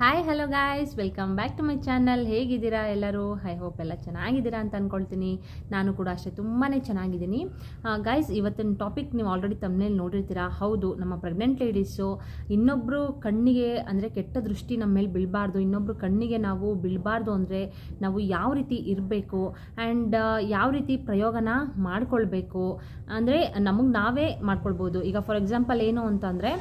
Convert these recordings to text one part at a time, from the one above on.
Hi hello guys welcome back to my channel ಹೇಗಿದ್ದೀರಾ ಎಲ್ಲರೂ? I hope ಎಲ್ಲ ಚೆನ್ನಾಗಿದ್ದೀರಾ ಅಂತ ಅಂದ್ಕೊಳ್ತೀನಿ ನಾನು ಕೂಡ ಅಷ್ಟೇ ತುಂಬಾ ಚೆನ್ನಾಗಿದ್ದೀನಿ. ಗಾಯ್ಸ್ ಇವತ್ತಿನ ಟಾಪಿಕ್ ನೀವು ಆಲ್ರೆಡಿ ತಮ್ಮನೇಲಿ ನೋಡಿರ್ತೀರಾ? ಹೌದು, ನಮ್ಮ ಪ್ರೆಗ್ನೆಂಟ್ ಲೇಡೀಸು ಇನ್ನೊಬ್ಬರು ಕಣ್ಣಿಗೆ ಅಂದರೆ ಕೆಟ್ಟ ದೃಷ್ಟಿ ನಮ್ಮ ಮೇಲೆ ಬೀಳಬಾರ್ದು. ಇನ್ನೊಬ್ಬರು ಕಣ್ಣಿಗೆ ನಾವು ಬೀಳಬಾರ್ದು ಅಂದರೆ ನಾವು ಯಾವ ರೀತಿ ಇರಬೇಕು ಆ್ಯಂಡ್ ಯಾವ ರೀತಿ ಪ್ರಯೋಗನ ಮಾಡಿಕೊಳ್ಬೇಕು ಅಂದರೆ ನಮಗೆ ನಾವೇ ಮಾಡ್ಕೊಳ್ಬೋದು. ಈಗ ಫಾರ್ ಎಕ್ಸಾಂಪಲ್ ಏನು ಅಂತಂದರೆ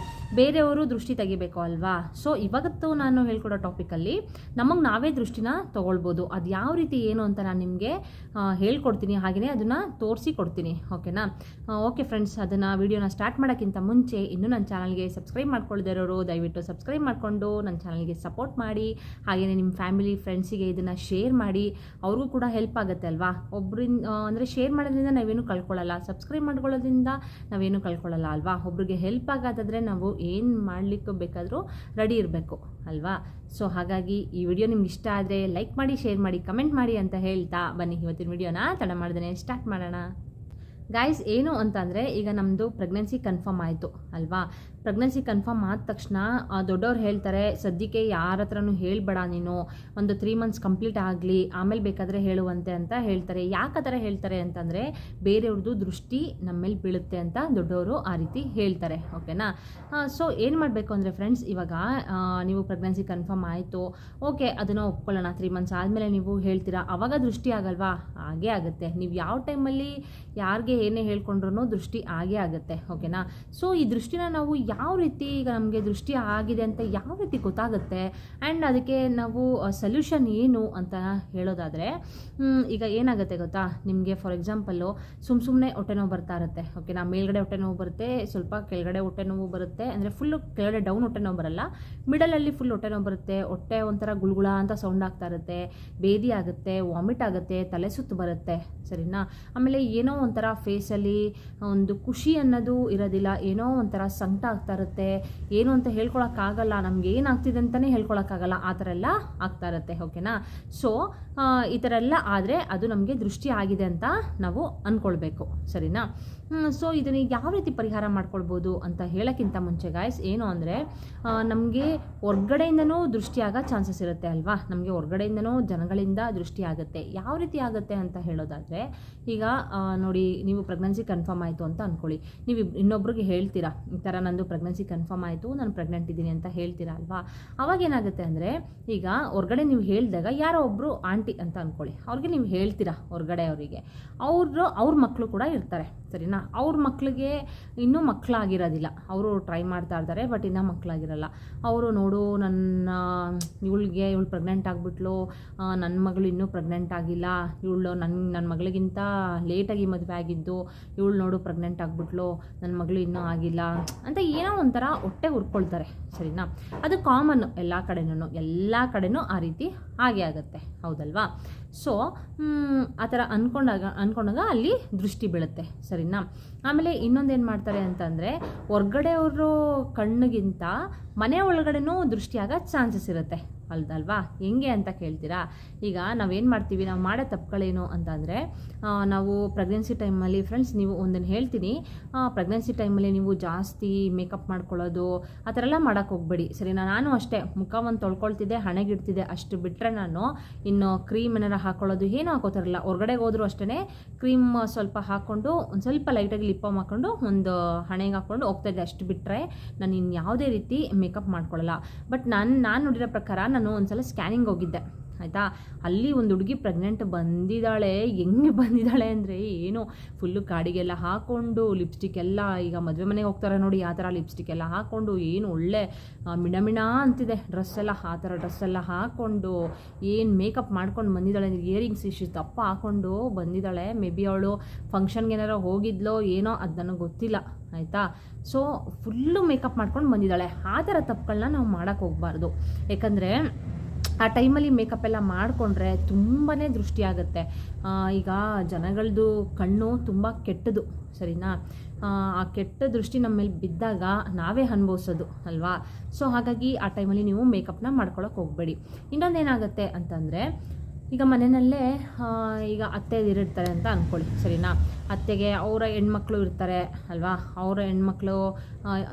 ಬೇರೆಯವರು ದೃಷ್ಟಿ ತೆಗಿಬೇಕು ಅಲ್ವಾ? ಸೊ ಇವಾಗತ್ತು ನಾನು ಹೇಳ್ಕೊಡೋ ಟಾಪಿಕಲ್ಲಿ ನಮಗೆ ನಾವೇ ದೃಷ್ಟಿನ ತೊಗೊಳ್ಬೋದು. ಅದು ಯಾವ ರೀತಿ ಏನು ಅಂತ ನಾನು ನಿಮಗೆ ಹೇಳ್ಕೊಡ್ತೀನಿ. ಹಾಗೆಯೇ ಅದನ್ನು ತೋರಿಸಿ ಕೊಡ್ತೀನಿ. ಓಕೆನಾ? ಓಕೆ ಫ್ರೆಂಡ್ಸ್ ಅದನ್ನು ವೀಡಿಯೋನ ಸ್ಟಾರ್ಟ್ ಮಾಡೋಕ್ಕಿಂತ ಮುಂಚೆ ಇನ್ನೂ ನನ್ನ ಚಾನಲ್ಗೆ ಸಬ್ಸ್ಕ್ರೈಬ್ ಮಾಡ್ಕೊಳ್ದೇ ಇರೋರು, ದಯವಿಟ್ಟು ಸಬ್ಸ್ಕ್ರೈಬ್ ಮಾಡಿಕೊಂಡು ನನ್ನ ಚಾನಲ್ಗೆ ಸಪೋರ್ಟ್ ಮಾಡಿ. ಹಾಗೆಯೇ ನಿಮ್ಮ ಫ್ಯಾಮಿಲಿ ಫ್ರೆಂಡ್ಸಿಗೆ ಇದನ್ನು ಶೇರ್ ಮಾಡಿ. ಅವ್ರಿಗೂ ಕೂಡ ಹೆಲ್ಪ್ ಆಗುತ್ತೆ ಅಲ್ವಾ? ಒಬ್ಬರಿಂದ ಅಂದರೆ ಶೇರ್ ಮಾಡೋದ್ರಿಂದ ನಾವೇನು ಕಳ್ಕೊಳ್ಳಲ್ಲ ಸಬ್ಸ್ಕ್ರೈಬ್ ಮಾಡ್ಕೊಳ್ಳೋದ್ರಿಂದ ನಾವೇನು ಕಳ್ಕೊಳ್ಳಲ್ಲ ಅಲ್ವಾ? ಒಬ್ರಿಗೆ ಹೆಲ್ಪ್ ಆಗೋದಾದರೆ ನಾವು ಏನು ಮಾಡಲಿಕ್ಕೆ ಬೇಕಾದರೂ ರೆಡಿ ಇರಬೇಕು, ಅಲ್ವಾ? ಸೊ ಹಾಗಾಗಿ ಈ ವಿಡಿಯೋ ನಿಮ್ಗೆ ಇಷ್ಟ ಆದರೆ ಲೈಕ್ ಮಾಡಿ ಶೇರ್ ಮಾಡಿ ಕಮೆಂಟ್ ಮಾಡಿ ಅಂತ ಹೇಳ್ತಾ ಬನ್ನಿ ಇವತ್ತಿನ ವಿಡಿಯೋನ. ತಡ ಮಾಡ್ದೇ, ಸ್ಟಾರ್ಟ್ ಮಾಡೋಣ. ಗಾಯ್ಸ್ ಏನು ಅಂತಂದರೆ, ಈಗ ನಮ್ಮದು ಪ್ರೆಗ್ನೆನ್ಸಿ ಕನ್ಫರ್ಮ್ ಆಯಿತು, ಅಲ್ವಾ? ಪ್ರೆಗ್ನೆನ್ಸಿ ಕನ್ಫರ್ಮ್ ಆದ ತಕ್ಷಣ ದೊಡ್ಡವ್ರು ಹೇಳ್ತಾರೆ, ಸದ್ಯಕ್ಕೆ ಯಾರ ಹತ್ರನೂ ಹೇಳ್ಬೇಡ ನೀನು, ಒಂದು ತ್ರೀ ಮಂತ್ಸ್ ಕಂಪ್ಲೀಟ್ ಆಗಲಿ, ಆಮೇಲೆ ಬೇಕಾದರೆ ಹೇಳುವಂತೆ ಅಂತ ಹೇಳ್ತಾರೆ. ಯಾಕೆ ಥರ ಹೇಳ್ತಾರೆ ಅಂತಂದರೆ ಬೇರೆಯವ್ರದ್ದು ದೃಷ್ಟಿ ನಮ್ಮ ಮೇಲೆ ಬೀಳುತ್ತೆ ಅಂತ ದೊಡ್ಡವರು ಆ ರೀತಿ ಹೇಳ್ತಾರೆ, ಓಕೆನಾ? ಸೊ ಏನು ಮಾಡಬೇಕು ಅಂದರೆ ಫ್ರೆಂಡ್ಸ್ ಇವಾಗ ನೀವು ಪ್ರೆಗ್ನೆನ್ಸಿ ಕನ್ಫರ್ಮ್ ಆಯಿತು, ಓಕೆ, ಅದನ್ನು ಒಪ್ಕೊಳ್ಳೋಣ ತ್ರೀ ಮಂತ್ಸ್ ಆದಮೇಲೆ ನೀವು ಹೇಳ್ತೀರಾ? ಅವಾಗ ದೃಷ್ಟಿ ಆಗಲ್ವಾ? ಹಾಗೇ ಆಗುತ್ತೆ. ನೀವು ಯಾವ ಟೈಮಲ್ಲಿ ಯಾರಿಗೆ ಏನೇ ಹೇಳ್ಕೊಂಡ್ರೂ ದೃಷ್ಟಿ ಆಗೇ ಆಗುತ್ತೆ, ಓಕೆನಾ? ಸೊ ಈ ದೃಷ್ಟಿನ ನಾವು ಯಾವ ರೀತಿ ಈಗ ನಮಗೆ ದೃಷ್ಟಿ ಆಗಿದೆ ಅಂತ ಯಾವ ರೀತಿ ಗೊತ್ತಾಗುತ್ತೆ? ಆ್ಯಂಡ್ ಅದಕ್ಕೆ ನಾವು ಸೊಲ್ಯೂಷನ್ ಏನು ಅಂತ ಹೇಳೋದಾದರೆ ಈಗ ಏನಾಗುತ್ತೆ ಗೊತ್ತಾ? ನಿಮಗೆ ಫಾರ್ ಎಕ್ಸಾಂಪಲ್ಲು ಸುಮ್ಮ ಸುಮ್ಮನೆ ಹೊಟ್ಟೆ ನೋವು ಬರ್ತಾ ಇರುತ್ತೆ, ಓಕೆನಾ? ಮೇಲ್ಗಡೆ ಹೊಟ್ಟೆ ನೋವು ಬರುತ್ತೆ, ಸ್ವಲ್ಪ ಕೆಳಗಡೆ ಹೊಟ್ಟೆ ನೋವು ಬರುತ್ತೆ, ಅಂದರೆ ಫುಲ್ಲು ಕೆಳಗಡೆ ಡೌನ್ ಹೊಟ್ಟೆ ನೋವು ಬರಲ್ಲ ಮಿಡಲಲ್ಲಿ ಫುಲ್ ಹೊಟ್ಟೆ ನೋವು ಬರುತ್ತೆ, ಹೊಟ್ಟೆ ಒಂಥರ ಗುಳ್ಗುಳ ಅಂತ ಸೌಂಡ್ ಆಗ್ತಾ ಇರುತ್ತೆ, ಬೇದಿ ಆಗುತ್ತೆ ವಾಮಿಟ್ ಆಗುತ್ತೆ, ತಲೆ ಸುತ್ತು ಬರುತ್ತೆ, ಸರಿನಾ? ಆಮೇಲೆ ಏನೋ ಒಂಥರ ಫೇಸಲ್ಲಿ ಒಂದು ಖುಷಿ ಅನ್ನೋದು ಇರೋದಿಲ್ಲ. ಏನೋ ಒಂಥರ ಸಂಕಟ ಆಗ್ತಾ ಇರುತ್ತೆ. ಏನು ಅಂತ ಹೇಳ್ಕೊಳಕ್ಕಾಗಲ್ಲ ನಮ್ಗೆ ಏನಾಗ್ತಿದೆ ಅಂತಲೇ ಹೇಳ್ಕೊಳಕ್ಕಾಗಲ್ಲ ಆ ಥರ ಎಲ್ಲ ಆಗ್ತಾ ಇರುತ್ತೆ. ಓಕೆನಾ? ಸೊ ಈ ಥರ ಎಲ್ಲ ಆದರೆ ಅದು ನಮಗೆ ದೃಷ್ಟಿ ಆಗಿದೆ ಅಂತ ನಾವು ಅಂದ್ಕೊಳ್ಬೇಕು ಸರಿನಾ? ಸೊ ಇದನ್ನು ಯಾವ ರೀತಿ ಪರಿಹಾರ ಮಾಡ್ಕೊಳ್ಬೋದು ಅಂತ ಹೇಳೋಕ್ಕಿಂತ ಮುಂಚೆ ಗಾಯ್ಸ್ ಏನು ಅಂದರೆ ನಮಗೆ ಹೊರ್ಗಡೆಯಿಂದನೂ ದೃಷ್ಟಿಯಾಗೋ ಚಾನ್ಸಸ್ ಇರುತ್ತೆ ಅಲ್ವಾ? ನಮಗೆ ಹೊರ್ಗಡೆಯಿಂದನೂ ಜನಗಳಿಂದ ದೃಷ್ಟಿ ಆಗುತ್ತೆ. ಯಾವ ರೀತಿ ಆಗುತ್ತೆ ಅಂತ ಹೇಳೋದಾದರೆ, ಈಗ ನೋಡಿ, ನೀವು ಪ್ರೆಗ್ನೆನ್ಸಿ ಕನ್ಫರ್ಮ್ ಆಯಿತು ಅಂತ ಅಂದ್ಕೊಳ್ಳಿ ನೀವು ಇನ್ನೊಬ್ರಿಗೆ ಹೇಳ್ತೀರಾ, ಈ ಥರ ನಂದು ಪ್ರೆಗ್ನೆನ್ಸಿ ಕನ್ಫರ್ಮ್ ಆಯಿತು, ನಾನು ಪ್ರೆಗ್ನೆಂಟ್ ಇದ್ದೀನಿ ಅಂತ ಹೇಳ್ತೀರಾ ಅಲ್ವಾ? ಅವಾಗ ಏನಾಗುತ್ತೆ ಅಂದರೆ, ಈಗ ಹೊರ್ಗಡೆ ನೀವು ಹೇಳಿದಾಗ ಯಾರೋ ಒಬ್ಬರು ಆಂಟಿ ಅಂತ ಅಂದ್ಕೊಳ್ಳಿ ಅವ್ರಿಗೆ ನೀವು ಹೇಳ್ತೀರಾ ಹೊರಗಡೆ ಅವರಿಗೆ. ಅವರು, ಅವ್ರ ಮಕ್ಕಳು ಕೂಡ ಇರ್ತಾರೆ, ಸರಿನಾ? ಅವ್ರ ಮಕ್ಕಳಿಗೆ ಇನ್ನೂ ಮಕ್ಕಳಾಗಿರೋದಿಲ್ಲ ಅವರು ಟ್ರೈ ಮಾಡ್ತಾ ಇರ್ತಾರೆ ಬಟ್ ಇನ್ನೂ ಮಕ್ಕಳಾಗಿರಲ್ಲ ಅವರು ನೋಡು, ನನ್ನ, ಇವಳಿಗೆ ಇವಳು ಪ್ರೆಗ್ನೆಂಟ್ ಆಗಿಬಿಟ್ಲು ನನ್ನ ಮಗಳು ಇನ್ನೂ ಪ್ರೆಗ್ನೆಂಟ್ ಆಗಿಲ್ಲ, ಇವಳು ನನ್ನ ನನ್ನ ಮಗಳಿಗಿಂತ ಲೇಟಾಗಿ ಮದುವೆ ಆಗಿದ್ದು ಇವಳು ನೋಡು ಪ್ರೆಗ್ನೆಂಟ್ ಆಗಿಬಿಟ್ಲು ನನ್ನ ಮಗಳು ಇನ್ನೂ ಆಗಿಲ್ಲ ಅಂತ ಏನೋ ಒಂಥರ ಹೊಟ್ಟೆ ಹುರ್ಕೊಳ್ತಾರೆ, ಸರಿನಾ? ಅದು ಕಾಮನ್ ಎಲ್ಲ ಕಡೆನೂ ಎಲ್ಲ ಕಡೆನೂ ಆ ರೀತಿ ಹಾಗೆ ಆಗುತ್ತೆ, ಹೌದಲ್ವಾ? ಸೊ ಆ ಥರ ಅಂದ್ಕೊಂಡಾಗ ಅಂದ್ಕೊಂಡಾಗ ಅಲ್ಲಿ ದೃಷ್ಟಿ ಬೀಳುತ್ತೆ, ಸರಿನಾ? ಆಮೇಲೆ ಇನ್ನೊಂದೇನು ಮಾಡ್ತಾರೆ ಅಂತಂದರೆ, ಹೊರ್ಗಡೆಯವರು ಕಣ್ಣಿಗಿಂತ ಮನೆ ಒಳಗಡೆನೂ ದೃಷ್ಟಿಯಾಗ ಚಾನ್ಸಸ್ ಇರುತ್ತೆ. ಅಲ್ದಲ್ವಾ? ಹೆಂಗೆ ಅಂತ ಕೇಳ್ತೀರಾ? ಈಗ ನಾವೇನು ಮಾಡ್ತೀವಿ? ನಾವು ಮಾಡೋ ತಪ್ಪುಗಳೇನು ಅಂತಂದರೆ ನಾವು ಪ್ರೆಗ್ನೆನ್ಸಿ ಟೈಮಲ್ಲಿ ಫ್ರೆಂಡ್ಸ್ ನೀವು ಒಂದನ್ನು ಹೇಳ್ತೀನಿ. ಪ್ರೆಗ್ನೆನ್ಸಿ ಟೈಮಲ್ಲಿ ನೀವು ಜಾಸ್ತಿ ಮೇಕಪ್ ಮಾಡ್ಕೊಳ್ಳೋದು, ಆ ಥರ ಎಲ್ಲ ಮಾಡೋಕ್ಕೆ ಹೋಗ್ಬೇಡಿ. ಸರಿನಾ? ನಾನು ಅಷ್ಟೇ. ಮುಖ ಒಂದು ತೊಳ್ಕೊಳ್ತಿದ್ದೆ, ಹಣೆಗಿಡ್ತಿದ್ದೆ ಅಷ್ಟು ಬಿಟ್ಟರೆ ನಾನು ಇನ್ನು ಕ್ರೀಮ್ ಏನಾರ ಹಾಕೊಳ್ಳೋದು ಏನೂ ಹಾಕೋತಾರಲ್ಲ. ಹೊರಗಡೆಗೆ ಹೋದರೂ ಅಷ್ಟೇ ಕ್ರೀಮ್ ಸ್ವಲ್ಪ ಹಾಕ್ಕೊಂಡು ಒಂದು ಸ್ವಲ್ಪ ಲೈಟಾಗಿ ಲಿಪ್ ಬಾಮ್ ಹಾಕ್ಕೊಂಡು ಒಂದು ಹಣೆಗೆ ಹಾಕ್ಕೊಂಡು ಹೋಗ್ತಾಯಿದ್ದೆ ಅಷ್ಟು ಬಿಟ್ಟರೆ ನಾನು ಇನ್ನು ಯಾವುದೇ ರೀತಿ ಮೇಕಪ್ ಮಾಡ್ಕೊಳ್ಳಲ್ಲ. ಬಟ್ ನಾನು ನಾನು ನೋಡಿರೋ ಪ್ರಕಾರ ನಾನು ಒಂದ್ಸಲ ಸ್ಕ್ಯಾನಿಂಗ್ ಹೋಗಿದ್ದೆ. ಆಯಿತಾ? ಅಲ್ಲಿ ಒಂದು ಹುಡುಗಿ ಪ್ರೆಗ್ನೆಂಟ್ ಬಂದಿದ್ದಾಳೆ. ಹೆಂಗೆ ಬಂದಿದ್ದಾಳೆ ಅಂದರೆ ಏನು? ಫುಲ್ಲು ಕಾಡಿಗೆಲ್ಲ ಹಾಕ್ಕೊಂಡು ಲಿಪ್ಸ್ಟಿಕ್ ಎಲ್ಲ ಈಗ ಮದುವೆ ಮನೆಗೆ ಹೋಗ್ತಾರೆ ನೋಡಿ, ಆ ಥರ ಲಿಪ್ಸ್ಟಿಕ್ ಎಲ್ಲ ಹಾಕ್ಕೊಂಡು ಏನು ಒಳ್ಳೆ ಮಿಣಮಿಣ ಮಿಣ ಮಿಣ ಅಂತಿದೆ. ಡ್ರೆಸ್ ಎಲ್ಲ, ಆ ಥರ ಡ್ರೆಸ್ ಎಲ್ಲ ಹಾಕ್ಕೊಂಡು ಏನು ಮೇಕಪ್ ಮಾಡ್ಕೊಂಡು ಬಂದಿದ್ದಾಳೆ. ಇಯರಿಂಗ್ಸ್ ಇಷ್ಟು ದಪ್ಪ ಹಾಕ್ಕೊಂಡು ಬಂದಿದ್ದಾಳೆ. ಮೇ ಬಿ ಅವಳು ಫಂಕ್ಷನ್ಗೆ ಏನಾರು ಹೋಗಿದ್ಲೋ ಏನೋ ಅದು ನನಗೆ ಗೊತ್ತಿಲ್ಲ, ಆಯಿತಾ? ಸೊ ಫುಲ್ಲು ಮೇಕಪ್ ಮಾಡ್ಕೊಂಡು ಬಂದಿದ್ದಾಳೆ. ಆ ಥರ ತಪ್ಪುಗಳನ್ನ ನಾವು ಮಾಡೋಕ್ಕೆ ಹೋಗಬಾರ್ದು. ಯಾಕಂದರೆ ಆ ಟೈಮಲ್ಲಿ ಮೇಕಪ್ ಎಲ್ಲ ಮಾಡಿಕೊಂಡ್ರೆ ತುಂಬಾ ದೃಷ್ಟಿ ಆಗುತ್ತೆ. ಈಗ ಜನಗಳದ್ದು ಕಣ್ಣು ತುಂಬ ಕೆಟ್ಟದು ಸರಿನಾ? ಆ, ಕೆಟ್ಟ ದೃಷ್ಟಿ ನಮ್ಮ ಮೇಲೆ ಬಿದ್ದಾಗ ನಾವೇ ಅನುಭವಿಸೋದು ಅಲ್ವಾ? ಸೊ ಹಾಗಾಗಿ ಆ ಟೈಮಲ್ಲಿ ನೀವು ಮೇಕಪ್ನ ಮಾಡ್ಕೊಳಕ್ಕೆ ಹೋಗಬೇಡಿ. ಇನ್ನೊಂದೇನಾಗುತ್ತೆ ಅಂತಂದರೆ ಈಗ ಮನೆಯಲ್ಲೇ ಈಗ ಅತ್ತೆ ಅಂತ ಅಂದ್ಕೊಳ್ಳಿ ಸರಿನಾ? ಅತ್ತೆಗೆ ಅವರ ಹೆಣ್ಮಕ್ಳು ಇರ್ತಾರೆ, ಅಲ್ವಾ? ಅವರ ಹೆಣ್ಮಕ್ಳು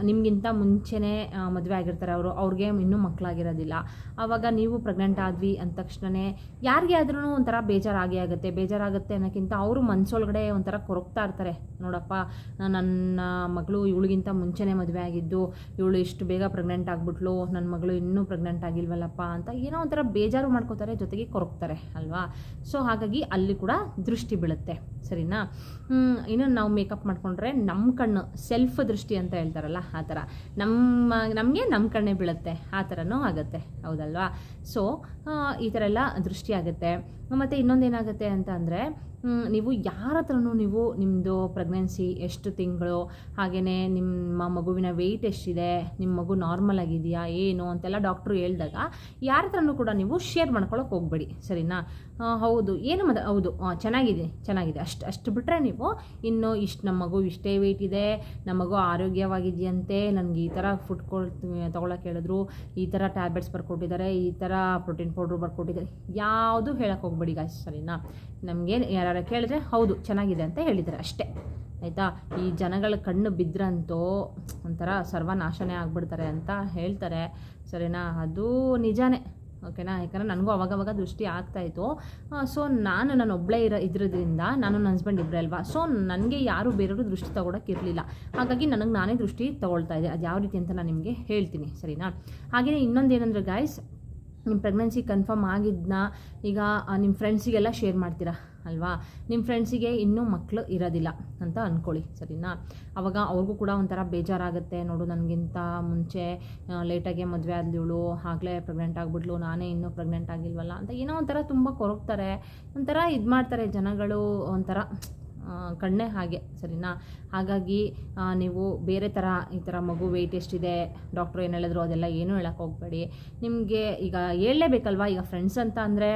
ನಿಮಗಿಂತ ಮುಂಚೆನೇ ಮದುವೆ ಆಗಿರ್ತಾರೆ ಅವರು. ಅವ್ರಿಗೆ ಇನ್ನೂ ಮಕ್ಕಳಾಗಿರೋದಿಲ್ಲ ಆವಾಗ ನೀವು ಪ್ರೆಗ್ನೆಂಟ್ ಆದ್ವಿ ಅಂದ ತಕ್ಷಣವೇ ಯಾರಿಗೆ ಆದ್ರೂ ಒಂಥರ ಬೇಜಾರಾಗೇ ಆಗುತ್ತೆ. ಬೇಜಾರಾಗುತ್ತೆ ಅನ್ನೋಕ್ಕಿಂತ ಅವರು ಮನಸ್ಸೊಳಗಡೆ ಒಂಥರ ಕೊರಗ್ತಾ ಇರ್ತಾರೆ. ನೋಡಪ್ಪ ನನ್ನ ಮಗಳು ಇವಳಿಗಿಂತ ಮುಂಚೆನೇ ಮದುವೆ ಆಗಿದ್ದು, ಇವಳು ಇಷ್ಟು ಬೇಗ ಪ್ರೆಗ್ನೆಂಟ್ ಆಗಿಬಿಟ್ಲು ನನ್ನ ಮಗಳು ಇನ್ನೂ ಪ್ರೆಗ್ನೆಂಟ್ ಆಗಿಲ್ವಲ್ಲಪ್ಪ ಅಂತ ಏನೋ ಒಂಥರ ಬೇಜಾರು ಮಾಡ್ಕೋತಾರೆ, ಜೊತೆಗೆ ಕೊರಗ್ತಾರೆ, ಅಲ್ವಾ? ಸೊ ಹಾಗಾಗಿ ಅಲ್ಲಿ ಕೂಡ ದೃಷ್ಟಿ ಬೀಳುತ್ತೆ. ಸರಿನಾ? ಇನ್ನು ನಾವು ಮೇಕಪ್ ಮಾಡಿಕೊಂಡ್ರೆ ನಮ್ಮ ಕಣ್ಣು ಸೆಲ್ಫ್ ದೃಷ್ಟಿ ಅಂತ ಹೇಳ್ತಾರಲ್ಲ, ಆ ಥರ. ನಮ್ಮ, ನಮಗೆ ನಮ್ಮ ಕಣ್ಣೇ ಬೀಳುತ್ತೆ, ಆ ಥರನೂ ಆಗುತ್ತೆ, ಹೌದಲ್ವಾ? ಸೊ ಈ ಥರ ಎಲ್ಲ ದೃಷ್ಟಿ ಆಗುತ್ತೆ. ಮತ್ತು ಇನ್ನೊಂದೇನಾಗುತ್ತೆ ಅಂತ ಅಂದರೆ ನೀವು ಯಾರ ಹತ್ರನೂ ನೀವು ನಿಮ್ಮದು ಪ್ರೆಗ್ನೆನ್ಸಿ ಎಷ್ಟು ತಿಂಗಳು ಹಾಗೆಯೇ ನಿಮ್ಮ ಮಗುವಿನ ವೆಯ್ಟ್ ಎಷ್ಟಿದೆ, ನಿಮ್ಮ ಮಗು ನಾರ್ಮಲ್ ಆಗಿದೆಯಾ, ಏನು ಅಂತೆಲ್ಲ ಡಾಕ್ಟ್ರು ಹೇಳಿದಾಗ ಯಾರ ಹತ್ರನೂ ಕೂಡ ನೀವು ಶೇರ್ ಮಾಡ್ಕೊಳಕ್ಕೆ ಹೋಗಬೇಡಿ, ಸರಿನಾ? ಹೌದು. ಏನು ಮದ, ಹೌದು. ಚೆನ್ನಾಗಿದೆ ಚೆನ್ನಾಗಿದೆ. ಅಷ್ಟು ಅಷ್ಟು ಬಿಟ್ಟರೆ ನೀವು ಇನ್ನು ಇಷ್ಟು ನಮ್ಮ ಮಗು ಇಷ್ಟೇ ವೆಯ್ಟ್ ಇದೆ ನಮ್ಮ ಮಗು ಆರೋಗ್ಯವಾಗಿದೆಯಂತೆ, ನನಗೆ ಈ ಥರ ಫುಡ್ ಕೊಡ್ ತೊಗೊಳಕ್ಕೆ ಹೇಳಿದ್ರು, ಈ ಥರ ಟ್ಯಾಬ್ಲೆಟ್ಸ್ ಬರ್ಕೊಟ್ಟಿದ್ದಾರೆ, ಈ ಥರ ಪ್ರೋಟೀನ್ ಪೌಡ್ರ್ ಬರ್ಕೊಟ್ಟಿದ್ದಾರೆ, ಯಾವುದು ಹೇಳಕ್ಕೆ ಹೋಗ್ಬೇಡಿ ಗಾಯ್ಸ್ ಸರಿನಾ? ನಮಗೆ ಯಾರು ಕೇಳಿದ್ರೆ ಹೌದು, ಚೆನ್ನಾಗಿದೆ ಅಂತ ಹೇಳಿದ್ದಾರೆ ಅಷ್ಟೇ. ಆಯಿತಾ? ಈ ಜನಗಳ ಕಣ್ಣು ಬಿದ್ರಂತೋ ಒಂಥರ ಸರ್ವನಾಶನೇ ಆಗ್ಬಿಡ್ತಾರೆ ಅಂತ ಹೇಳ್ತಾರೆ. ಸರಿನಾ? ಅದು ನಿಜಾನೇ. ಓಕೆನಾ? ಯಾಕಂದರೆ ನನಗೂ ಅವಾಗವಾಗ ದೃಷ್ಟಿ ಆಗ್ತಾಯಿತ್ತು ಸೊ ನಾನು ನಾನು ಒಬ್ಬಳೇ ಇರೋ, ಇದ್ರದ್ರಿಂದ ನಾನು ನನ್ನ ಹಸ್ಬೆಂಡ್ ಇಬ್ಬರೇ ಅಲ್ವಾ? ಸೊ ನನಗೆ ಯಾರು ಬೇರೆಯವರು ದೃಷ್ಟಿ ತೊಗೊಳಕ್ಕೆ ಇರಲಿಲ್ಲ. ಹಾಗಾಗಿ ನನಗೆ ನಾನೇ ದೃಷ್ಟಿ ತೊಗೊಳ್ತಾ ಇದೆ ಅದು ಯಾವ ರೀತಿ ಅಂತ ನಾನು ನಿಮಗೆ ಹೇಳ್ತೀನಿ. ಸರಿನಾ? ಹಾಗೆಯೇ ಇನ್ನೊಂದು ಏನಂದ್ರೆ ಗಾಯ್ಸ್ ನಿಮ್ಮ ಪ್ರೆಗ್ನೆನ್ಸಿ ಕನ್ಫರ್ಮ್ ಆಗಿದ್ದನ್ನ ಈಗ ನಿಮ್ಮ ಫ್ರೆಂಡ್ಸಿಗೆಲ್ಲ ಶೇರ್ ಮಾಡ್ತೀರಾ? ಅಲ್ವಾ? ನಿಮ್ಮ ಫ್ರೆಂಡ್ಸಿಗೆ ಇನ್ನೂ ಮಕ್ಕಳು ಇರೋದಿಲ್ಲ ಅಂತ ಅಂದ್ಕೊಳ್ಳಿ ಸರಿನಾ? ಅವಾಗ ಅವ್ರಿಗೂ ಕೂಡ ಒಂಥರ ಬೇಜಾರಾಗುತ್ತೆ. ನೋಡು, ನನಗಿಂತ ಮುಂಚೆ ಲೇಟಾಗೆ ಮದುವೆ ಆದ್ಲಿವಳು ಆಗಲೇ ಪ್ರೆಗ್ನೆಂಟ್ ಆಗಿಬಿಟ್ಲು, ನಾನೇ ಇನ್ನೂ ಪ್ರೆಗ್ನೆಂಟ್ ಆಗಿಲ್ವಲ್ಲ ಅಂತ ಏನೋ ಒಂಥರ ತುಂಬ ಕೊರಗ್ತಾರೆ. ಒಂಥರ ಇದು ಮಾಡ್ತಾರೆ ಜನಗಳು, ಒಂಥರ ಕಣ್ಣೇ ಹಾಗೆ, ಸರಿನಾ? ಹಾಗಾಗಿ ನೀವು ಬೇರೆ ಥರ ಈ ಥರ ಮಗು ವೆಯ್ಟ್ ಎಷ್ಟಿದೆ ಡಾಕ್ಟ್ರು ಏನು ಹೇಳಿದ್ರು ಅದೆಲ್ಲ ಏನೂ ಹೇಳಕ್ಕೆ ಹೋಗಬೇಡಿ. ನಿಮಗೆ ಈಗ ಹೇಳಲೇಬೇಕಲ್ವಾ? ಈಗ ಫ್ರೆಂಡ್ಸ್ ಅಂತ ಅಂದರೆ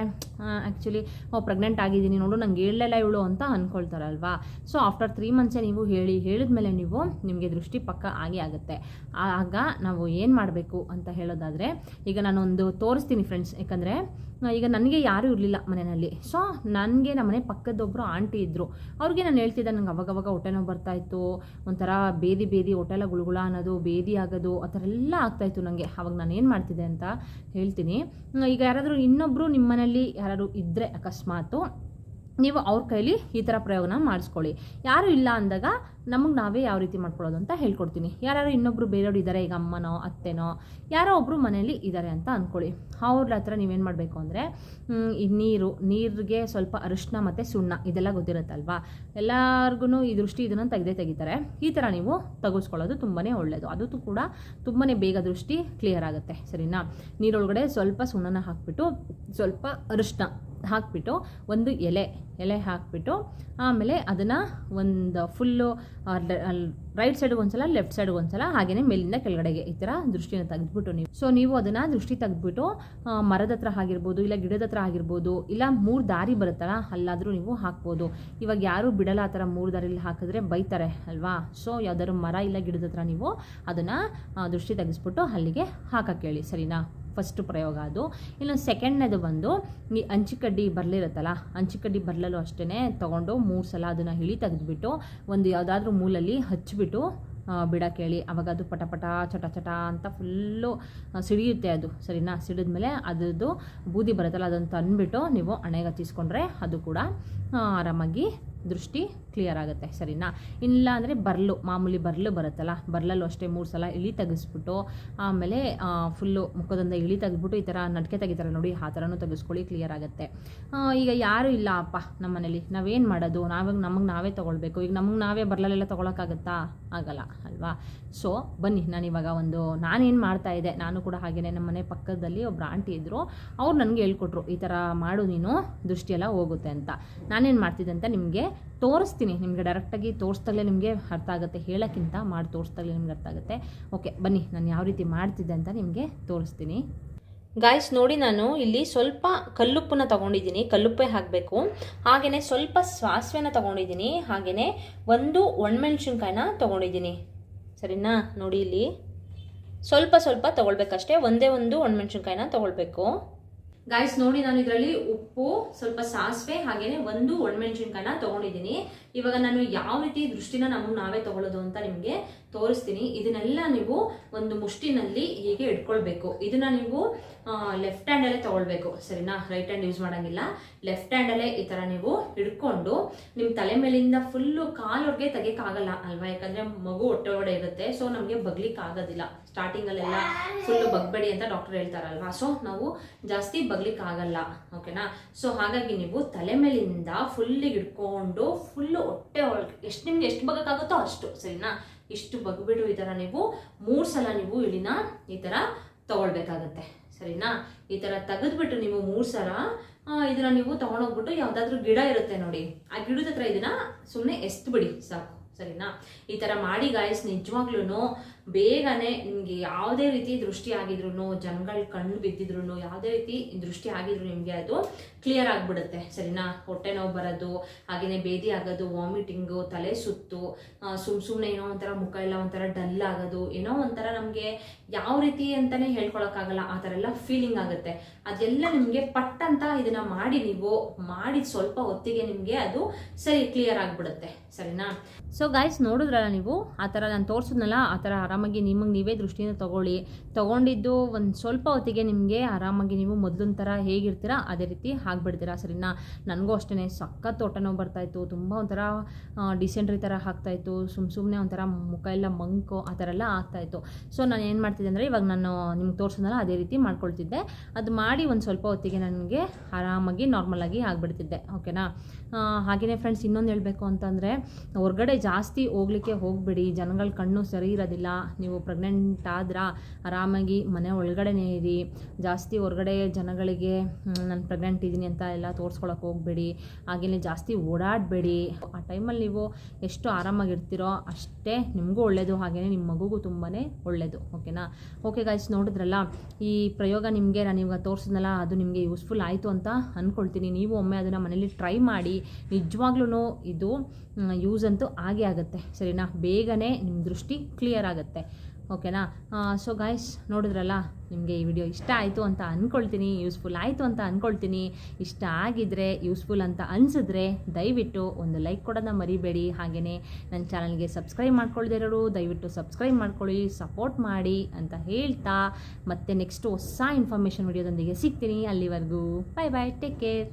ಆ್ಯಕ್ಚುಲಿ ಓ ಪ್ರೆಗ್ನೆಂಟ್ ಆಗಿದ್ದೀನಿ, ನೋಡು, ನಂಗೆ ಹೇಳಲಿಲ್ಲ ಇವಳು ಅಂತ ಅಂದ್ಕೊಳ್ತಾರಲ್ವಾ ಸೊ ಆಫ್ಟರ್ ತ್ರೀ ಮಂತ್ಸೇ ನೀವು ಹೇಳಿ ಹೇಳಿದ ಮೇಲೆ ನೀವು ನಿಮಗೆ ದೃಷ್ಟಿ ಪಕ್ಕ ಆಗೇ ಆಗುತ್ತೆ. ಆಗ ನಾವು ಏನು ಮಾಡಬೇಕು ಅಂತ ಹೇಳೋದಾದರೆ, ಈಗ ನಾನೊಂದು ತೋರಿಸ್ತೀನಿ ಫ್ರೆಂಡ್ಸ್ ಯಾಕಂದರೆ ಈಗ ನನಗೆ ಯಾರೂ ಇರಲಿಲ್ಲ ಮನೆಯಲ್ಲಿ. ಸೊ ನನಗೆ ನಮ್ಮ ಮನೆ ಪಕ್ಕದೊಬ್ಬರು ಆಂಟಿ ಇದ್ದರು ಅವ್ರಿಗೆ ನಾನು ಹೇಳ್ತಿದ್ದೆ, ನಂಗೆ ಅವಾಗವಾಗ ಹೊಟ್ಟೆ ನೋವು ಬರ್ತಾ ಇತ್ತು. ಒಂಥರ ಬೇದಿ ಬೇದಿ ಹೊಟ್ಟೆಲ್ಲ ಗುಳುಗುಳ ಅನ್ನೋದು, ಬೇದಿ ಆಗೋದು, ಆ ಥರ ಎಲ್ಲ ಆಗ್ತಾಯಿತ್ತು ನನಗೆ ಅವಾಗ ನಾನು ಏನು ಮಾಡ್ತಿದ್ದೆ ಅಂತ ಹೇಳ್ತೀನಿ. ಈಗ ಯಾರಾದರೂ ಇನ್ನೊಬ್ಬರು ನಿಮ್ಮ ಮನೆಯಲ್ಲಿ ಯಾರಾದ್ರು ಇದ್ದರೆ ಅಕಸ್ಮಾತು ನೀವು ಅವ್ರ ಕೈಲಿ ಈ ಥರ ಪ್ರಯೋಗನ ಮಾಡಿಸ್ಕೊಳ್ಳಿ. ಯಾರು ಇಲ್ಲ ಅಂದಾಗ ನಮಗೆ ನಾವೇ ಯಾವ ರೀತಿ ಮಾಡ್ಕೊಳ್ಳೋದು ಅಂತ ಹೇಳ್ಕೊಡ್ತೀನಿ. ಯಾರು ಇನ್ನೊಬ್ರು ಬೇರೆಯವ್ರು ಇದ್ದಾರೆ ಈಗ ಅಮ್ಮನೋ, ಅತ್ತೆನೋ, ಯಾರೋ ಒಬ್ಬರು ಮನೆಯಲ್ಲಿ ಇದ್ದಾರೆ ಅಂತ ಅಂದ್ಕೊಳ್ಳಿ ಅವ್ರ ಹತ್ರ ನೀವೇನು ಮಾಡಬೇಕು ಅಂದರೆ ಈ ನೀರು, ನೀರಿಗೆ ಸ್ವಲ್ಪ ಅರಿಶಿನ ಮತ್ತು ಸುಣ್ಣ, ಇದೆಲ್ಲ ಗೊತ್ತಿರುತ್ತಲ್ವಾ? ಎಲ್ಲರಿಗೂ ಈ ದೃಷ್ಟಿ ಇದನ್ನು ತೆಗೆದೇ ತೆಗಿತಾರೆ. ಈ ಥರ ನೀವು ತೆಗೆಸ್ಕೊಳ್ಳೋದು ತುಂಬಾ ಒಳ್ಳೆಯದು ಅದು ಕೂಡ ತುಂಬಾ ಬೇಗ ದೃಷ್ಟಿ ಕ್ಲಿಯರ್ ಆಗುತ್ತೆ. ಸರಿನಾ? ನೀರೊಳಗಡೆ ಸ್ವಲ್ಪ ಸುಣ್ಣನ ಹಾಕ್ಬಿಟ್ಟು ಸ್ವಲ್ಪ ಅರಿಶಿನ ಹಾಕ್ಬಿಟ್ಟು ಒಂದು ಎಲೆ ಎಲೆ ಹಾಕ್ಬಿಟ್ಟು ಆಮೇಲೆ ಅದನ್ನು ಒಂದು ಫುಲ್ಲು ರೈಟ್ ಸೈಡ್ಗೆ ಒಂದ್ಸಲ ಲೆಫ್ಟ್ ಸೈಡ್ಗೆ ಒಂದ್ಸಲ ಹಾಗೆಯೇ ಮೇಲಿಂದ ಕೆಳಗಡೆಗೆ ಈ ಥರ ದೃಷ್ಟಿನ ತೆಗೆದ್ಬಿಟ್ಟು ನೀವು. ಸೊ ನೀವು ಅದನ್ನು ದೃಷ್ಟಿ ತೆಗೆದ್ಬಿಟ್ಟು ಮರದ ಹತ್ರ ಆಗಿರ್ಬೋದು ಇಲ್ಲ ಗಿಡದ ಹತ್ರ ಆಗಿರ್ಬೋದು ಇಲ್ಲ ಮೂರು ದಾರಿ ಬರುತ್ತಲ್ಲ, ಅಲ್ಲಾದರೂ ನೀವು ಹಾಕ್ಬೋದು. ಇವಾಗ ಯಾರೂ ಬಿಡಲ್ಲ ಆ ಥರ ಮೂರು ದಾರಿಲಿ ಹಾಕಿದ್ರೆ ಬೈತಾರೆ ಅಲ್ವಾ? ಸೊ ಯಾವ್ದಾದ್ರು ಮರ ಇಲ್ಲ ಗಿಡದ ಹತ್ರ ನೀವು ಅದನ್ನು ದೃಷ್ಟಿ ತೆಗೆಸ್ಬಿಟ್ಟು ಅಲ್ಲಿಗೆ ಹಾಕಕ್ಕೆ ಹೇಳಿ, ಸರಿನಾ? ಫಸ್ಟ್ ಪ್ರಯೋಗ ಅದು. ಇನ್ನು ಸೆಕೆಂಡ್ನೇದು ಬಂದು, ಈ ಅಂಚಿಕಡ್ಡಿ ಬರಲಿರುತ್ತಲ್ಲ, ಅಂಚಿಕಡ್ಡಿ ಬರಲಲ್ಲೂ ಅಷ್ಟೇ ತೊಗೊಂಡು ಮೂರು ಸಲ ಅದನ್ನು ಹಿಳಿ ತೆಗೆದುಬಿಟ್ಟು, ಒಂದು ಯಾವುದಾದ್ರೂ ಮೂಲಲ್ಲಿ ಹಚ್ಚಿಬಿಟ್ಟು ಬಿಡಕ್ಕೆ ಹೇಳಿ ಅವಾಗ ಅದು ಪಟ ಪಟ ಚಟ ಚಟ ಅಂತ ಫುಲ್ಲು ಸಿಡಿಯುತ್ತೆ ಅದು. ಸರಿನಾ? ಸಿಡಿದ್ಮೇಲೆ ಅದ್ರದ್ದು ಬೂದಿ ಬರುತ್ತಲ್ಲ, ಅದನ್ನು ತಂದುಬಿಟ್ಟು ನೀವು ಹಣೆಗೆ ಹಚ್ಚಿಸ್ಕೊಂಡ್ರೆ ಅದು ಕೂಡ ಆರಾಮಾಗಿ ದೃಷ್ಟಿ ಕ್ಲಿಯರ್ ಆಗುತ್ತೆ, ಸರಿನಾ? ಇಲ್ಲ ಅಂದರೆ ಬರ್ಲು, ಮಾಮೂಲಿ ಬರ್ಲು ಬರುತ್ತಲ್ಲ? ಬರ್ಲಲ್ಲೂ ಅಷ್ಟೇ ಮೂರು ಸಲ ಇಳಿ ತೆಗೆಸ್ಬಿಟ್ಟು, ಆಮೇಲೆ ಫುಲ್ಲು ಮುಖದಿಂದ ಇಳಿ ತೆಗೆದ್ಬಿಟ್ಟು ಈ ಥರ ನಡಿಕೆ ತೆಗಿತಾರೆ ನೋಡಿ, ಆ ಥರನೂ ತೆಗೆಸ್ಕೊಳ್ಳಿ ಕ್ಲಿಯರ್ ಆಗುತ್ತೆ. ಈಗ ಯಾರೂ ಇಲ್ಲ ಅಪ್ಪ ನಮ್ಮ ಮನೇಲಿ ನಾವೇನು ಮಾಡೋದು? ನಾವಾಗ ನಮಗೆ ನಾವೇ ತೊಗೊಳ್ಬೇಕು. ಈಗ ನಮಗೆ ನಾವೇ ಬರ್ಲಲ್ಲೆಲ್ಲ ತೊಗೊಳಕ್ಕಾಗತ್ತಾ? ಆಗಲ್ಲ, ಅಲ್ವಾ? ಸೊ ಬನ್ನಿ, ನಾನು ಇವಾಗ ಒಂದು ನಾನೇನು ಮಾಡ್ತಾ ಇದ್ದೆ? ನಾನು ಕೂಡ ಹಾಗೆಯೇ ನಮ್ಮ ಮನೆ ಪಕ್ಕದಲ್ಲಿ ಒಬ್ಬರು ಆಂಟಿ ಇದ್ದರು ಅವ್ರು ನನಗೆ ಹೇಳ್ಕೊಟ್ರು, ಈ ಥರ ಮಾಡು ನೀನು ದೃಷ್ಟಿಯೆಲ್ಲ ಹೋಗುತ್ತೆ ಅಂತ. ನಾನೇನು ಮಾಡ್ತಿದ್ದೆ ಅಂತ ನಿಮಗೆ ತೋರಿಸ್ತೀನಿ ನಿಮಗೆ ಡೈರೆಕ್ಟಾಗಿ ತೋರಿಸ್ದಾಗಲೇ ನಿಮಗೆ ಅರ್ಥ ಆಗುತ್ತೆ, ಹೇಳೋಕ್ಕಿಂತ ಮಾಡಿ ತೋರಿಸ್ದಾಗಲೇ ನಿಮ್ಗೆ ಅರ್ಥ ಆಗುತ್ತೆ. ಓಕೆ ಬನ್ನಿ, ನಾನು ಯಾವ ರೀತಿ ಮಾಡ್ತಿದ್ದೆ ಅಂತ ನಿಮಗೆ ತೋರಿಸ್ತೀನಿ. ಗಾಯ್ಸ್ ನೋಡಿ ನಾನು ಇಲ್ಲಿ ಸ್ವಲ್ಪ ಕಲ್ಲುಪ್ಪನ್ನ ತಗೊಂಡಿದ್ದೀನಿ, ಕಲ್ಲುಪ್ಪೆ ಹಾಕಬೇಕು. ಹಾಗೆಯೇ ಸ್ವಲ್ಪ ಸಾಸಿವೆನ ತಗೊಂಡಿದ್ದೀನಿ ಹಾಗೆಯೇ ಒಂದು ಒಣಮೆಣ್ಸಿನ್ಕಾಯಿನ ತಗೊಂಡಿದ್ದೀನಿ. ಸರಿನಾ? ನೋಡಿ ಇಲ್ಲಿ. ಸ್ವಲ್ಪ ಸ್ವಲ್ಪ ತೊಗೊಳ್ಬೇಕಷ್ಟೇ, ಒಂದೇ ಒಂದು ಒಣಮೆಣ್ಸಿನ್ಕಾಯಿನ ತಗೊಳ್ಬೇಕು. ಗಾಯ್ಸ್ ನೋಡಿ ನಾನು ಇದರಲ್ಲಿ ಉಪ್ಪು, ಸ್ವಲ್ಪ ಸಾಸಿವೆ, ಹಾಗೇನೆ ಒಂದು ಒಣಮೆಣಸಿನ್ಕಾಯನ್ನ ತಗೊಂಡಿದ್ದೀನಿ. ಇವಾಗ ನಾನು ಯಾವ ರೀತಿ ದೃಷ್ಟಿನ ನಮಗೆ ನಾವೇ ತಗೊಳ್ಳೋದು ಅಂತ ನಿಮಗೆ ತೋರಿಸ್ತೀನಿ. ಇದನ್ನೆಲ್ಲ ನೀವು ಒಂದು ಮುಷ್ಟಿನಲ್ಲಿ ಹೀಗೆ ಇಟ್ಕೊಳ್ಬೇಕು. ಇದನ್ನ ನೀವು ಲೆಫ್ಟ್ ಹ್ಯಾಂಡಲ್ಲೇ ತಗೊಳ್ಬೇಕು. ಸರಿನಾ? ರೈಟ್ ಹ್ಯಾಂಡ್ ಯೂಸ್ ಮಾಡಂಗಿಲ್ಲ. ಲೆಫ್ಟ್ ಹ್ಯಾಂಡಲ್ಲೇ ಈ ಥರ ನೀವು ಹಿಡ್ಕೊಂಡು ನಿಮ್ಮ ತಲೆ ಮೇಲಿಂದ ಫುಲ್ಲು ಕಾಲೊಳಗೆ ತೆಗಿಯಕ್ಕಾಗಲ್ಲ ಅಲ್ವಾ? ಯಾಕಂದ್ರೆ ಮಗು ಹೊಟ್ಟೆ ಒಡೆ ಇರುತ್ತೆ. ಸೊ ನಮಗೆ ಬಗ್ಲಿಕ್ಕೆ ಆಗೋದಿಲ್ಲ ಸ್ಟಾರ್ಟಿಂಗಲ್ಲೆಲ್ಲ ಫುಲ್ಲು ಬಗ್ಬೇಡಿ ಅಂತ ಡಾಕ್ಟರ್ ಹೇಳ್ತಾರಲ್ವಾ? ಸೊ ನಾವು ಜಾಸ್ತಿ ಬಗ್ಲಿಕ್ಕೆ ಆಗಲ್ಲ ಓಕೆನಾ ಸೊ ಹಾಗಾಗಿ ನೀವು ತಲೆ ಮೇಲಿಂದ ಫುಲ್ಲಿಗೆ ಹಿಡ್ಕೊಂಡು ಫುಲ್ಲು ಹೊಟ್ಟೆ ಒಳಗೆ, ಎಷ್ಟು ನಿಮ್ಗೆ ಎಷ್ಟು ಬಗ್ಗಕ್ಕಾಗುತ್ತೋ ಅಷ್ಟು. ಸರಿನಾ? ಇಷ್ಟು ಬಗ್ಬಿಟ್ಟು ಈ ಥರ ನೀವು, ಮೂರು ಸಲ ನೀವು ಇಳಿನ ಈ ಥರ ತಗೊಳ್ಬೇಕಾಗತ್ತೆ. ಸರಿನಾ? ಈ ಥರ ತೆಗೆದ್ಬಿಟ್ಟು ನೀವು ಮೂರು ಸಲ ಇದನ್ನ ನೀವು ತಗೊಂಡೋಗ್ಬಿಟ್ಟು ಯಾವುದಾದ್ರೂ ಗಿಡ ಇರುತ್ತೆ ನೋಡಿ, ಆ ಗಿಡದ ಹತ್ರ ಇದನ್ನ ಸುಮ್ಮನೆ ಎಸ್ತು ಬಿಡಿ ಸಾಕು. ಸರಿನಾ? ಈ ಥರ ಮಾಡಿ ಗಾಯಸ್ ನಿಜವಾಗ್ಲೂ ಬೇಗನೆ ನಿಮಗೆ ಯಾವುದೇ ರೀತಿ ದೃಷ್ಟಿ ಆಗಿದ್ರು ಜನಗಳ ಕಣ್ಣು ಬಿದ್ದಿದ್ರು ಯಾವುದೇ ರೀತಿ ದೃಷ್ಟಿ ಆಗಿದ್ರು ನಿಮಗೆ ಅದು ಕ್ಲಿಯರ್ ಆಗಿಬಿಡುತ್ತೆ, ಸರಿನಾ? ಹೊಟ್ಟೆ ನೋವು ಬರೋದು ಹಾಗೆಯೇ ಬೇದಿ ಆಗೋದು ವಾಮಿಟಿಂಗು ತಲೆ ಸುತ್ತು ಸುಮ್ ಸುಮ್ಮನೆ ಏನೋ ಒಂಥರ ಮುಖ ಎಲ್ಲ ಒಂಥರ ಡಲ್ ಆಗೋದು, ಏನೋ ಒಂಥರ ನಮಗೆ ಯಾವ ರೀತಿ ಅಂತಾನೆ ಹೇಳ್ಕೊಳಕ್ಕಾಗಲ್ಲ, ಆ ಥರ ಎಲ್ಲ ಫೀಲಿಂಗ್ ಆಗುತ್ತೆ. ಅದೆಲ್ಲ ನಿಮಗೆ ಪಟ್ ಅಂತ ಇದನ್ನ ಮಾಡಿ ನೀವು ಮಾಡಿದ ಸ್ವಲ್ಪ ಹೊತ್ತಿಗೆ ನಿಮಗೆ ಅದು ಸರಿ ಕ್ಲಿಯರ್ ಆಗಿಬಿಡುತ್ತೆ, ಸರಿನಾ? ಸೊ ಗಾಯ್ಸ್ ನೋಡಿದ್ರಲ್ಲ ನೀವು? ಆ ಥರ ನಾನು ತೋರಿಸಿದ್ನಲ್ಲ, ಆ ಥರ ಆರಾಮಾಗಿ ನಿಮಗೆ ನೀವೇ ದೃಷ್ಟಿಯಿಂದ ತಗೊಳ್ಳಿ. ತಗೊಂಡಿದ್ದು ಒಂದು ಸ್ವಲ್ಪ ಹೊತ್ತಿಗೆ ನಿಮಗೆ ಆರಾಮಾಗಿ ನೀವು ಮೊದಲಿನ ಥರ ಹೇಗಿರ್ತೀರಾ, ಅದೇ ರೀತಿ ಹಾಕ್ಬಿಡ್ತೀರಾ ಸರಿನಾ? ನನಗೂ ಅಷ್ಟೇ ಸಖತ್ ಹೊಟ್ಟೆ ನೋವು ಬರ್ತಾಯಿತ್ತು ತುಂಬ ಒಂಥರ ಡಿಸೆಂಟ್ರಿ ಥರ ಹಾಕ್ತಾಯಿತ್ತು ಸುಮ್ಮ ಸುಮ್ಮನೆ ಒಂಥರ ಮುಖ ಎಲ್ಲ ಮಂಕು ಆ ಥರ ಎಲ್ಲ ಆಗ್ತಾಯಿತ್ತು ಸೊ, ನಾನು ಏನು ಮಾಡ್ತಿದ್ದೆ ಅಂದರೆ ಇವಾಗ ನಾನು ನಿಮ್ಗೆ ತೋರಿಸೋದಲ್ಲ ಅದೇ ರೀತಿ ಮಾಡ್ಕೊಳ್ತಿದ್ದೆ. ಅದು ಮಾಡಿ ಒಂದು ಸ್ವಲ್ಪ ಹೊತ್ತಿಗೆ ನನಗೆ ಆರಾಮಾಗಿ ನಾರ್ಮಲಾಗಿ ಆಗಿಬಿಡ್ತಿದ್ದೆ. ಓಕೆನಾ? ಹಾಗೆಯೇ ಫ್ರೆಂಡ್ಸ್ ಇನ್ನೊಂದು ಹೇಳಬೇಕು ಅಂತಂದರೆ, ಹೊರಗಡೆ ಜಾಸ್ತಿ ಹೋಗ್ಲಿಕ್ಕೆ ಹೋಗಬೇಡಿ. ಜನಗಳ ಕಣ್ಣು ಸರಿ ಇರೋದಿಲ್ಲ. ನೀವು ಪ್ರೆಗ್ನೆಂಟ್ ಆದ್ರೆ, ಆರಾಮಾಗಿ ಮನೆ ಒಳಗಡೆನೇ ಇರಿ ಜಾಸ್ತಿ ಹೊರಗಡೆ ಜನಗಳಿಗೆ ನಾನು ಪ್ರೆಗ್ನೆಂಟ್ ಇದ್ದೀನಿ ಅಂತ ಎಲ್ಲ ತೋರಿಸ್ಕೊಳಕ್ಕೆ ಹೋಗಬೇಡಿ ಹಾಗೆಯೇ ಜಾಸ್ತಿ ಓಡಾಡಬೇಡಿ. ಆ ಟೈಮಲ್ಲಿ ನೀವು ಎಷ್ಟು ಆರಾಮಾಗಿರ್ತೀರೋ ಅಷ್ಟೇ ನಿಮಗೂ ಒಳ್ಳೆಯದು ಹಾಗೆಯೇ ನಿಮ್ಮ ಮಗುಗೂ ತುಂಬಾ ಒಳ್ಳೆಯದು ಓಕೆನಾ ಓಕೆ ಗಾಯ್ಸ್ ನೋಡಿದ್ರಲ್ಲ, ಈ ಪ್ರಯೋಗ ನಿಮಗೆ ನಾನು ಇವಾಗ ತೋರಿಸಿದ್ನಲ್ಲ, ಅದು ನಿಮಗೆ ಯೂಸ್ಫುಲ್ ಆಯಿತು ಅಂತ ಅಂದ್ಕೊಳ್ತೀನಿ ನೀವು ಒಮ್ಮೆ ಅದನ್ನು ಮನೇಲಿ ಟ್ರೈ ಮಾಡಿ ನಿಜವಾಗ್ಲೂ ಇದು ಯೂಸ್ ಅಂತೂ ಆಗೇ ಆಗುತ್ತೆ, ಸರಿನಾ? ಬೇಗನೆ ನಿಮ್ಮ ದೃಷ್ಟಿ ಕ್ಲಿಯರ್ ಆಗುತ್ತೆ. ಓಕೆನಾ ಸೊ ಗಾಯ್ಸ್ ನೋಡಿದ್ರಲ್ಲ, ನಿಮಗೆ ಈ ವಿಡಿಯೋ ಇಷ್ಟ ಆಯಿತು ಅಂತ ಅಂದ್ಕೊಳ್ತೀನಿ ಯೂಸ್ಫುಲ್ ಆಯಿತು ಅಂತ ಅಂದ್ಕೊಳ್ತೀನಿ ಇಷ್ಟ ಆಗಿದ್ರೆ ಯೂಸ್ಫುಲ್ ಅಂತ ಅನಿಸಿದ್ರೆ, ದಯವಿಟ್ಟು ಒಂದು ಲೈಕ್ ಕೊಡೋದನ್ನ ಮರಿಬೇಡಿ. ಹಾಗೆಯೇ ನನ್ನ ಚಾನಲ್ಗೆ ಸಬ್ಸ್ಕ್ರೈಬ್ ಮಾಡ್ಕೊಳ್ದೇ ಇರೋರು, ದಯವಿಟ್ಟು ಸಬ್ಸ್ಕ್ರೈಬ್ ಮಾಡ್ಕೊಳ್ಳಿ ಸಪೋರ್ಟ್ ಮಾಡಿ ಅಂತ ಹೇಳ್ತಾ, ಮತ್ತೆ ನೆಕ್ಸ್ಟ್ ಹೊಸ ಇನ್ಫಾರ್ಮೇಷನ್ ವಿಡಿಯೋದೊಂದಿಗೆ ಸಿಗ್ತೀನಿ. ಅಲ್ಲಿವರೆಗೂ ಬಾಯ್ ಬಾಯ್ ಟೇಕ್ ಕೇರ್